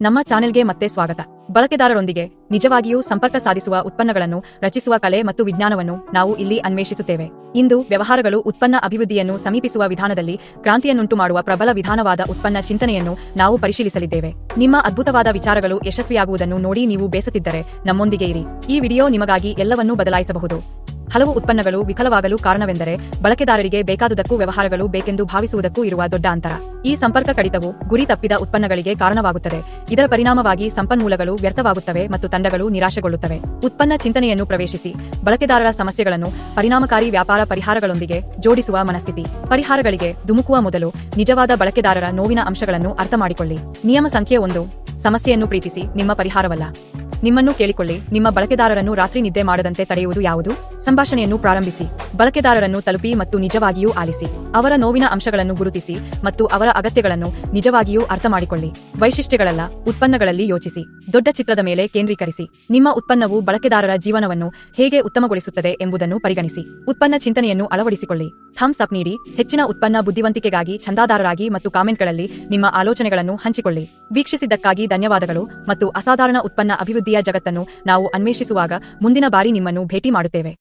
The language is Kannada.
ನಮ್ಮ ಚಾನೆಲ್ಗೆ ಮತ್ತೆ ಸ್ವಾಗತ. ಬಳಕೆದಾರರೊಂದಿಗೆ ನಿಜವಾಗಿಯೂ ಸಂಪರ್ಕ ಸಾಧಿಸುವ ಉತ್ಪನ್ನಗಳನ್ನು ರಚಿಸುವ ಕಲೆ ಮತ್ತು ವಿಜ್ಞಾನವನ್ನು ನಾವು ಇಲ್ಲಿ ಅನ್ವೇಷಿಸುತ್ತೇವೆ. ಇಂದು ವ್ಯವಹಾರಗಳು ಉತ್ಪನ್ನ ಅಭಿವೃದ್ಧಿಯನ್ನು ಸಮೀಪಿಸುವ ವಿಧಾನದಲ್ಲಿ ಕ್ರಾಂತಿಯನ್ನುಂಟು ಮಾಡುವ ಪ್ರಬಲ ವಿಧಾನವಾದ ಉತ್ಪನ್ನ ಚಿಂತನೆಯನ್ನು ನಾವು ಪರಿಶೀಲಿಸಲಿದ್ದೇವೆ. ನಿಮ್ಮ ಅದ್ಭುತವಾದ ವಿಚಾರಗಳು ಯಶಸ್ವಿಯಾಗುವುದನ್ನು ನೋಡಿ ನೀವು ಬೇಸತ್ತಿದ್ದರೆ ನಮ್ಮೊಂದಿಗೆ ಇರಿ. ಈ ವಿಡಿಯೋ ನಿಮಗಾಗಿ ಎಲ್ಲವನ್ನೂ ಬದಲಾಯಿಸಬಹುದು. ಹಲವು ಉತ್ಪನ್ನಗಳು ವಿಫಲವಾಗಲು ಕಾರಣವೆಂದರೆ ಬಳಕೆದಾರರಿಗೆ ಬೇಕಾದುದಕ್ಕೂ ವ್ಯವಹಾರಗಳು ಬೇಕೆಂದು ಭಾವಿಸುವುದಕ್ಕೂ ಇರುವ ದೊಡ್ಡ ಅಂತರ. ಈ ಸಂಪರ್ಕ ಕಡಿತವು ಗುರಿ ತಪ್ಪಿದ ಉತ್ಪನ್ನಗಳಿಗೆ ಕಾರಣವಾಗುತ್ತದೆ. ಇದರ ಪರಿಣಾಮವಾಗಿ ಸಂಪನ್ಮೂಲಗಳು ವ್ಯರ್ಥವಾಗುತ್ತವೆ ಮತ್ತು ತಂಡಗಳು ನಿರಾಶೆಗೊಳ್ಳುತ್ತವೆ. ಉತ್ಪನ್ನ ಚಿಂತನೆಯನ್ನು ಪ್ರವೇಶಿಸಿ ಬಳಕೆದಾರರ ಸಮಸ್ಯೆಗಳನ್ನು ಪರಿಣಾಮಕಾರಿ ವ್ಯಾಪಾರ ಪರಿಹಾರಗಳೊಂದಿಗೆ ಜೋಡಿಸುವ ಮನಸ್ಥಿತಿ. ಪರಿಹಾರಗಳಿಗೆ ಧುಮುಕುವ ಮೊದಲು ನಿಜವಾದ ಬಳಕೆದಾರರ ನೋವಿನ ಅಂಶಗಳನ್ನು ಅರ್ಥಮಾಡಿಕೊಳ್ಳಿ. ನಿಯಮ ಸಂಖ್ಯೆ ಒಂದು, ಸಮಸ್ಯೆಯನ್ನು ಪ್ರೀತಿಸಿ ನಿಮ್ಮ ಪರಿಹಾರವಲ್ಲ. ನಿಮ್ಮನ್ನು ಕೇಳಿಕೊಳ್ಳಿ, ನಿಮ್ಮ ಬಳಕೆದಾರರನ್ನು ರಾತ್ರಿ ನಿದ್ದೆ ಮಾಡದಂತೆ ತಡೆಯುವುದು ಯಾವುದು? ಸಂಭಾಷಣೆಯನ್ನು ಪ್ರಾರಂಭಿಸಿ, ಬಳಕೆದಾರರನ್ನು ತಲುಪಿ ಮತ್ತು ನಿಜವಾಗಿಯೂ ಆಲಿಸಿ, ಅವರ ನೋವಿನ ಅಂಶಗಳನ್ನು ಗುರುತಿಸಿ ಮತ್ತು ಅವರ ಅಗತ್ಯಗಳನ್ನು ನಿಜವಾಗಿಯೂ ಅರ್ಥಮಾಡಿಕೊಳ್ಳಿ. ವೈಶಿಷ್ಟ್ಯಗಳಲ್ಲ, ಉತ್ಪನ್ನಗಳಲ್ಲಿ ಯೋಚಿಸಿ, ದೊಡ್ಡ ಚಿತ್ರದ ಮೇಲೆ ಕೇಂದ್ರೀಕರಿಸಿ, ನಿಮ್ಮ ಉತ್ಪನ್ನವು ಬಳಕೆದಾರರ ಜೀವನವನ್ನು ಹೇಗೆ ಉತ್ತಮಗೊಳಿಸುತ್ತದೆ ಎಂಬುದನ್ನು ಪರಿಗಣಿಸಿ, ಉತ್ಪನ್ನ ಚಿಂತನೆಯನ್ನು ಅಳವಡಿಸಿಕೊಳ್ಳಿ. ಥಮ್ಸ್ ಅಪ್ ನೀಡಿ, ಹೆಚ್ಚಿನ ಉತ್ಪನ್ನ ಬುದ್ಧಿವಂತಿಕೆಗಾಗಿ ಚಂದಾದಾರರಾಗಿ ಮತ್ತು ಕಾಮೆಂಟ್ಗಳಲ್ಲಿ ನಿಮ್ಮ ಆಲೋಚನೆಗಳನ್ನು ಹಂಚಿಕೊಳ್ಳಿ. ವೀಕ್ಷಿಸಿದ್ದಕ್ಕಾಗಿ ಧನ್ಯವಾದಗಳು ಮತ್ತು ಅಸಾಧಾರಣ ಉತ್ಪನ್ನ ಅಭಿವೃದ್ಧಿಯ ಜಗತ್ತನ್ನು ನಾವು ಅನ್ವೇಷಿಸುವಾಗ ಮುಂದಿನ ಬಾರಿ ನಿಮ್ಮನ್ನು ಭೇಟಿ ಮಾಡುತ್ತೇವೆ.